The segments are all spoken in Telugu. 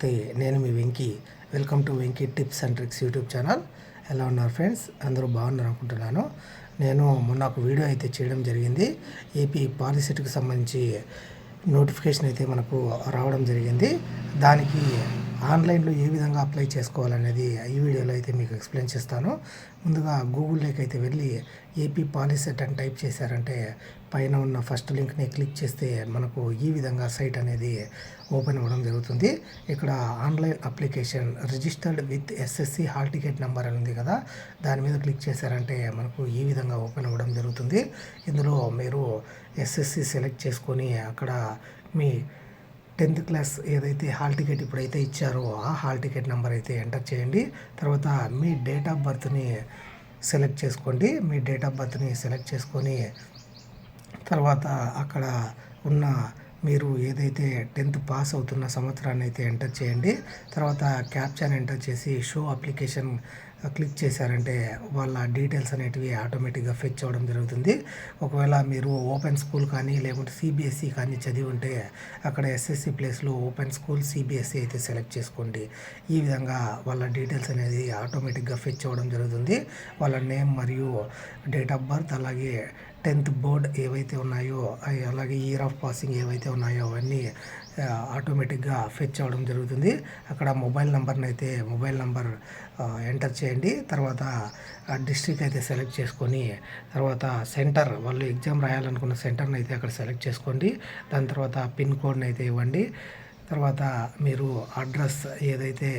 నమస్తే నేను మీ Venky. Welcome to Venky tips and tricks YouTube channel. ఎలా ఉన్నారు ఫ్రెండ్స్? అందరూ బాగున్నారు అనుకుంటున్నాను నేను మొన్న ఒక వీడియో అయితే చేయడం జరిగింది. ఏపీ పాలిసెట్కి సంబంధించి నోటిఫికేషన్ అయితే మనకు రావడం జరిగింది. దానికి ఆన్లైన్లో ఏ విధంగా అప్లై చేసుకోవాలనేది ఈ వీడియోలో అయితే మీకు ఎక్స్ప్లెయిన్ చేస్తాను. ముందుగా గూగుల్లోకి అయితే వెళ్ళి ఏపీ పాలిసెట్ అని టైప్ చేశారంటే పైన ఉన్న ఫస్ట్ లింక్ని క్లిక్ చేస్తే మనకు ఈ విధంగా సైట్ అనేది ఓపెన్ అవ్వడం జరుగుతుంది. ఇక్కడ online application registered with SSC hall ticket number అని ఉంది కదా దాని మీద క్లిక్ చేశారంటే మనకు ఈ విధంగా ఓపెన్ అవ్వడం జరుగుతుంది. ఇందులో మీరు ఎస్ఎస్సి సెలెక్ట్ చేసుకొని అక్కడ మీ టెన్త్ క్లాస్ ఏదైతే హాల్ టికెట్ ఇప్పుడైతే ఇచ్చారో ఆ హాల్ టికెట్ నెంబర్ అయితే ఎంటర్ చేయండి. తర్వాత మీ డేట్ ఆఫ్ బర్త్ని సెలెక్ట్ చేసుకోండి. మీ డేట్ ఆఫ్ బర్త్ని సెలెక్ట్ చేసుకొని తర్వాత అక్కడ ఉన్న మీరు ఏదైతే టెన్త్ పాస్ అవుతున్న సంవత్సరాన్ని అయితే ఎంటర్ చేయండి. తర్వాత క్యాప్చర్ ఎంటర్ చేసి షో అప్లికేషన్ క్లిక్ చేశారంటే వాళ్ళ డీటెయిల్స్ అనేటివి ఆటోమేటిక్గా ఫెచ్ అవ్వడం జరుగుతుంది. ఒకవేళ మీరు ఓపెన్ స్కూల్ కానీ లేకుంటే సిబిఎస్ఈ కానీ చదివి ఉంటే అక్కడ ఎస్ఎస్సి ప్లేస్లో ఓపెన్ స్కూల్ సిబిఎస్ఈ అయితే సెలెక్ట్ చేసుకోండి. ఈ విధంగా వాళ్ళ డీటెయిల్స్ అనేది ఆటోమేటిక్గా ఫెచ్ అవ్వడం జరుగుతుంది. వాళ్ళ నేమ్ మరియు డేట్ ఆఫ్ బర్త్ అలాగే టెన్త్ బోర్డ్ ఏవైతే ఉన్నాయో అలాగే ఇయర్ ఆఫ్ పాసింగ్ ఏవైతే ఉన్నాయో అవన్నీ ఆటోమేటిక్గా ఫెచ్ అవ్వడం జరుగుతుంది. అక్కడ మొబైల్ నెంబర్ని అయితే మొబైల్ నెంబర్ ఎంటర్ చేయండి. తర్వాత డిస్ట్రిక్ట్ అయితే సెలెక్ట్ చేసుకొని తర్వాత సెంటర్ వాళ్ళు ఎగ్జామ్ రాయాలనుకున్న సెంటర్ని అయితే అక్కడ సెలెక్ట్ చేసుకోండి. దాని తర్వాత పిన్ కోడ్ని అయితే ఇవ్వండి. తర్వాత మీరు అడ్రస్ ఏదైతే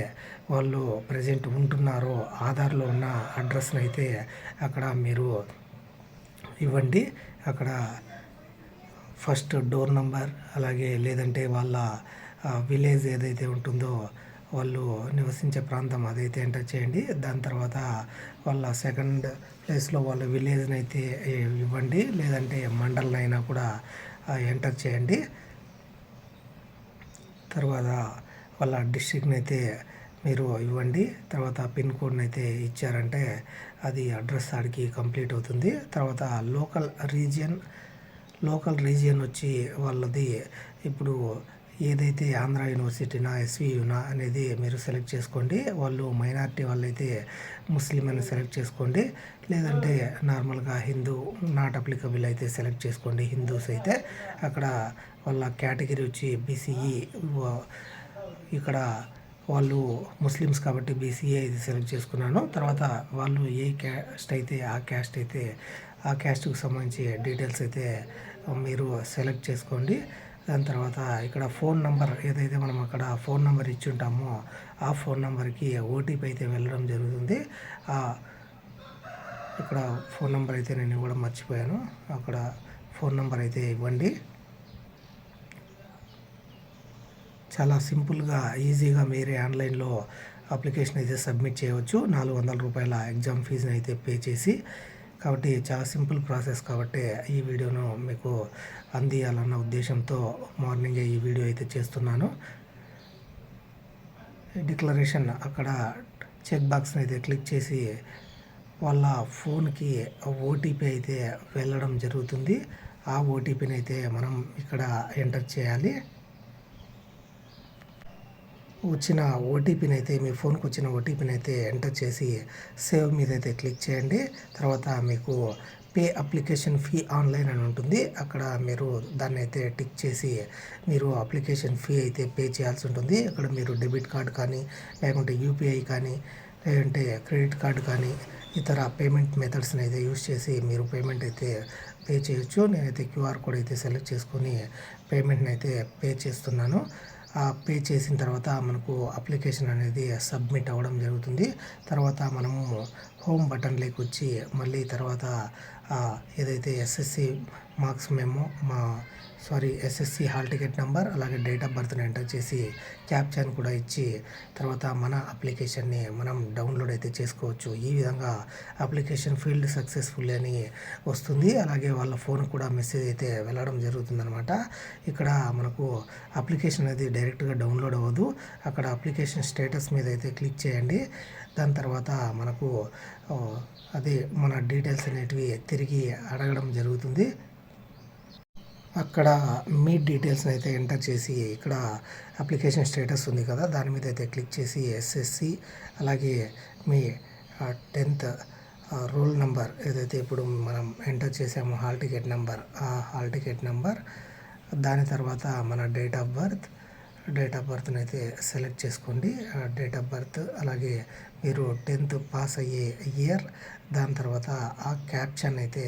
వాళ్ళు ప్రజెంట్ ఉంటున్నారో ఆధార్లో ఉన్న అడ్రస్ని అయితే అక్కడ మీరు ఇవ్వండి. అక్కడ ఫస్ట్ డోర్ నంబర్ అలాగే లేదంటే వాళ్ళ విలేజ్ ఏదైతే ఉంటుందో వాళ్ళు నివసించే ప్రాంతం అదైతే ఎంటర్ చేయండి. దాని తర్వాత వాళ్ళ సెకండ్ ప్లేస్లో వాళ్ళ విలేజ్ని అయితే ఇవ్వండి. లేదంటే మండలం అయినా కూడా ఎంటర్ చేయండి. తర్వాత వాళ్ళ డిస్ట్రిక్ట్ని అయితే మీరు ఇవ్వండి. తర్వాత పిన్ కోడ్ని అయితే ఇచ్చారంటే అది అడ్రస్ ఆడికి కంప్లీట్ అవుతుంది. తర్వాత లోకల్ రీజియన్ లోకల్ రీజియన్ వచ్చి వాళ్ళది ఇప్పుడు ఏదైతే ఆంధ్ర యూనివర్సిటీనా ఎస్వియునా అనేది మీరు సెలెక్ట్ చేసుకోండి. వాళ్ళు మైనారిటీ వాళ్ళైతే ముస్లిం అని సెలెక్ట్ చేసుకోండి. లేదంటే నార్మల్గా హిందూ నాట్ అప్లికబుల్ అయితే సెలెక్ట్ చేసుకోండి. హిందూస్ అయితే అక్కడ వాళ్ళ కేటగిరీ వచ్చి బీసీఈ ఇక్కడ వాళ్ళు ముస్లిమ్స్ కాబట్టి బీసీఏ ఇది సెలెక్ట్ చేసుకున్నాను. తర్వాత వాళ్ళు ఏ క్యాస్ట్ అయితే ఆ క్యాస్ట్ అయితే ఆ క్యాస్ట్కి సంబంధించి డీటెయిల్స్ అయితే మీరు సెలెక్ట్ చేసుకోండి. దాని తర్వాత ఇక్కడ ఫోన్ నెంబర్ ఏదైతే మనం అక్కడ ఫోన్ నెంబర్ ఇచ్చి ఉంటామో ఆ ఫోన్ నెంబర్కి ఓటీపీ అయితే వెళ్ళడం జరుగుతుంది. ఇక్కడ ఫోన్ నెంబర్ అయితే నేను ఇవ్వడం మర్చిపోయాను. అక్కడ ఫోన్ నెంబర్ అయితే ఇవ్వండి. చాలా సింపుల్గా ఈజీగా మీరే ఆన్లైన్లో అప్లికేషన్ అయితే సబ్మిట్ చేయవచ్చు. నాలుగు వందల రూపాయల ఎగ్జామ్ ఫీజుని అయితే పే చేసి. కాబట్టి చాలా సింపుల్ ప్రాసెస్ కాబట్టి ఈ వీడియోను మీకు అందియాలన్న ఉద్దేశంతో మార్నింగే ఈ వీడియో అయితే చేస్తున్నాను. డిక్లరేషన్ అక్కడ చెక్ బాక్స్ని అయితే క్లిక్ చేసి వాళ్ళ ఫోన్కి ఓటీపీ అయితే వెళ్ళడం జరుగుతుంది. ఆ ఓటీపీని అయితే మనం ఇక్కడ ఎంటర్ చేయాలి. వచ్చిన ఓటీపీని అయితే మీ ఫోన్కి వచ్చిన ఓటీపీని అయితే ఎంటర్ చేసి సేవ్ మీద అయితే క్లిక్ చేయండి. తర్వాత మీకు పే అప్లికేషన్ ఫీ ఆన్లైన్ అని ఉంటుంది. అక్కడ మీరు దాన్ని అయితే టిక్ చేసి మీరు అప్లికేషన్ ఫీ అయితే పే చేయాల్సి ఉంటుంది. అక్కడ మీరు డెబిట్ కార్డ్ కానీ లేకుంటే యూపీఐ కానీ లేదంటే క్రెడిట్ కార్డు కానీ ఇతర పేమెంట్ మెథడ్స్ని అయితే యూస్ చేసి మీరు పేమెంట్ అయితే పే చేయొచ్చు. నేనైతే క్యూఆర్ కోడ్ అయితే సెలెక్ట్ చేసుకొని పేమెంట్ని అయితే పే చేస్తున్నాను. పే చేసిన తర్వాత మనకు అప్లికేషన్ అనేది సబ్మిట్ అవ్వడం జరుగుతుంది. తర్వాత మనము హోమ్ బటన్లోకి వచ్చి మళ్ళీ తర్వాత ఏదైతే ఎస్ఎస్సి మార్క్స్ మేము మా sorry SSC hall ticket number అలాగే డేట్ ఆఫ్ బర్త్ని ఎంటర్ చేసి క్యాప్చర్ని కూడా ఇచ్చి తర్వాత మన అప్లికేషన్ని మనం డౌన్లోడ్ అయితే చేసుకోవచ్చు. ఈ విధంగా అప్లికేషన్ ఫీల్డ్ సక్సెస్ఫుల్ అని వస్తుంది. అలాగే వాళ్ళ ఫోన్ కూడా మెసేజ్ అయితే వెళ్ళడం జరుగుతుందనమాట ఇక్కడ మనకు అప్లికేషన్ అనేది డైరెక్ట్గా డౌన్లోడ్ అవ్వదు. అక్కడ అప్లికేషన్ స్టేటస్ మీద అయితే క్లిక్ చేయండి. దాని తర్వాత మనకు అది మన డీటెయిల్స్ అనేటివి తిరిగి అడగడం జరుగుతుంది. అక్కడ మీ డీటెయిల్స్ని అయితే ఎంటర్ చేసి ఇక్కడ అప్లికేషన్ స్టేటస్ ఉంది కదా దాని మీద అయితే క్లిక్ చేసి ఎస్ఎస్సి అలాగే మీ టెన్త్ రోల్ నెంబర్ ఏదైతే ఇప్పుడు మనం ఎంటర్ చేసామో హాల్ టికెట్ నెంబర్ ఆ హాల్ టికెట్ నెంబర్ దాని తర్వాత మన date of birth date of బర్త్ని అయితే సెలెక్ట్ చేసుకోండి. డేట్ ఆఫ్ బర్త్ అలాగే మీరు టెన్త్ పాస్ అయ్యే ఇయర్ దాని తర్వాత ఆ క్యాప్షన్ అయితే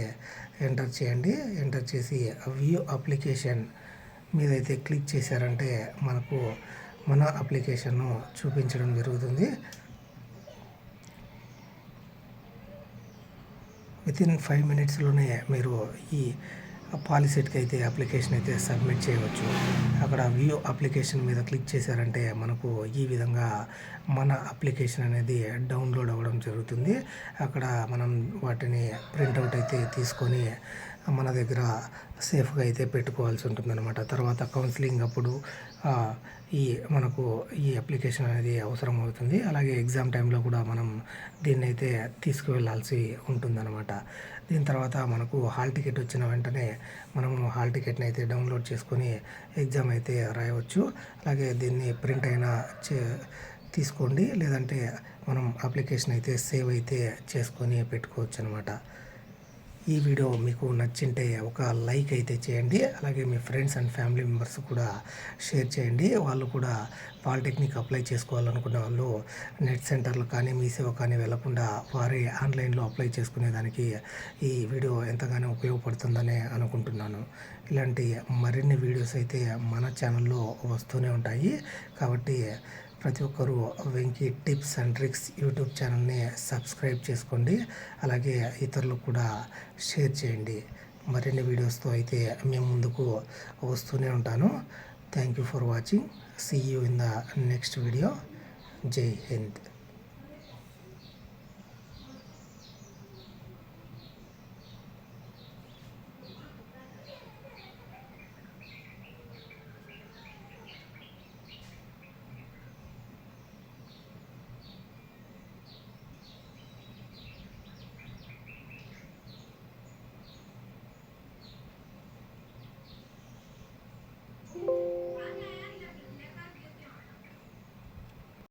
ఎంటర్ చేయండి. ఎంటర్ చేసి వ్యూ అప్లికేషన్ మీదైతే క్లిక్ చేశారంటే మనకు మన అప్లికేషన్ను చూపించడం జరుగుతుంది. వితిన్ ఫైవ్ మినిట్స్లోనే మీరు ఈ పాలసీకి అయితే అప్లికేషన్ అయితే సబ్మిట్ చేయవచ్చు. అక్కడ వ్యూ అప్లికేషన్ మీద క్లిక్ చేశారంటే మనకు ఈ విధంగా మన అప్లికేషన్ అనేది డౌన్లోడ్ అవ్వడం జరుగుతుంది. అక్కడ మనం వాటిని ప్రింట్అవుట్ అయితే తీసుకొని మన దగ్గర సేఫ్గా అయితే పెట్టుకోవాల్సి ఉంటుందన్నమాట. తర్వాత కౌన్సిలింగ్ అప్పుడు ఈ మనకు ఈ అప్లికేషన్ అనేది అవసరం అవుతుంది. అలాగే ఎగ్జామ్ టైంలో కూడా మనం దీన్ని అయితే తీసుకువెళ్ళాల్సి ఉంటుందన్నమాట. దీని తర్వాత మనకు హాల్ టికెట్ వచ్చిన వెంటనే మనము హాల్ టికెట్ని అయితే డౌన్లోడ్ చేసుకొని ఎగ్జామ్ అయితే రాయవచ్చు. అలాగే దీన్ని ప్రింట్ అయినా చే తీసుకోండి. లేదంటే మనం అప్లికేషన్ అయితే సేవ్ అయితే చేసుకొని పెట్టుకోవచ్చు అనమాట ఈ వీడియో మీకు నచ్చింటే ఒక లైక్ అయితే చేయండి. అలాగే మీ ఫ్రెండ్స్ అండ్ ఫ్యామిలీ మెంబర్స్ కూడా షేర్ చేయండి. వాళ్ళు కూడా పాలిటెక్నిక్ అప్లై చేసుకోవాలనుకున్న వాళ్ళు నెట్ సెంటర్లు కానీ మీ సేవ కానీ వెళ్ళకుండా వారే ఆన్లైన్లో అప్లై చేసుకునేదానికి ఈ వీడియో ఎంతగానో ఉపయోగపడుతుందని అనుకుంటున్నాను. ఇలాంటి మరిన్ని వీడియోస్ అయితే మన ఛానల్లో వస్తూనే ఉంటాయి. కాబట్టి ప్రతి ఒక్కరూ Venky tips and tricks YouTube ఛానల్ని సబ్స్క్రైబ్ చేసుకోండి. అలాగే ఇతరులకు కూడా షేర్ చేయండి. మరిన్ని వీడియోస్తో అయితే మేము ముందుకు వస్తూనే ఉంటాను. Thank you for watching. See you in the next video జై హింద్